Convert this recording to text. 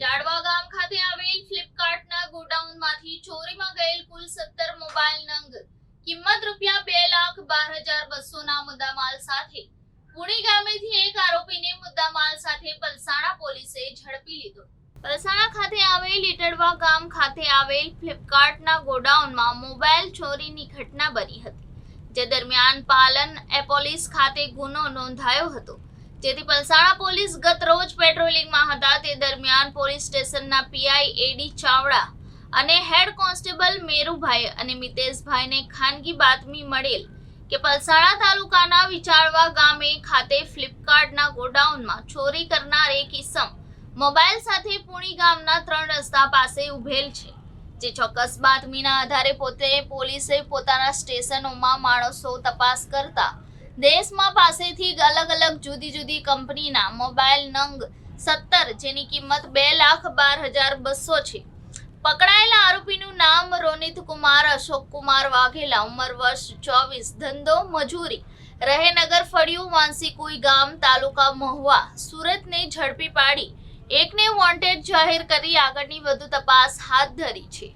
ઇટાડવા ગામ ખાતે આવેલ ફ્લિપકાર્ટના ગોડાઉનમાંથી ચોરીમાં ગયેલ કુલ સત્તર મોબાઈલ નંગ. કિંમત રૂપિયા બે લાખ બાર હજાર બસોના મુદ્દામાલ સાથે. પુણે ગામેથી એક આરોપીને મુદ્દામાલ સાથે પલસાણા પોલીસે ઝડપી લીધો. પલસાણા ખાતે આવેલ ઇટડવા ગામ ખાતે આવેલ ફ્લિપકાર્ટના ગોડાઉનમાં મોબાઈલ ચોરીની ઘટના બની હતી. જે દરમિયાન પાલન એપોલિસ ખાતે ગુનો નોંધાયો હતો. જેથી પલસાણા પોલીસ ગત રોજ પેટ્રોલિંગમાં હતા. તે દરમિયાન પોલીસ સ્ટેશનના પીઆઈ એડી ચાવડા અને હેડ કોન્સ્ટેબલ મેરુભાઈ અને મિતેશભાઈને ખાનગી બાતમી મળેલ કે પલસાણા તાલુકાના વિચારવા ગામે ખાતે ફ્લિપકાર્ટના ગોડાઉનમાં ચોરી કરનાર એક ઇસમ મોબાઈલ સાથે પુણી ગામના ત્રણ રસ્તા પાસે ઉભેલ છે, જે ચોક્કસ બાતમીના આધારે પોતે પોલીસે પોતાના સ્ટેશનોમાં માણસો તપાસ કરતા દેશમાં પાસેથી અલગ અલગ જુદી જુદી કંપનીના મોબાઈલ નંગ સત્તર, જેની કિંમત બે લાખ બાર હજાર બસો છે. પકડાયેલા આરોપીનું નામ રોનિત કુમાર, અશોક કુમાર વાઘેલા, ઉંમર વર્ષ ચોવીસ, ધંધો મજૂરી, રહેનગર ફળિયું, વાંસીકુઈ ગામ, તાલુકા મહુવા, સુરતને ઝડપી પાડી. એકને વોન્ટેડ જાહેર કરી, આગળની વધુ તપાસ હાથ ધરી છે.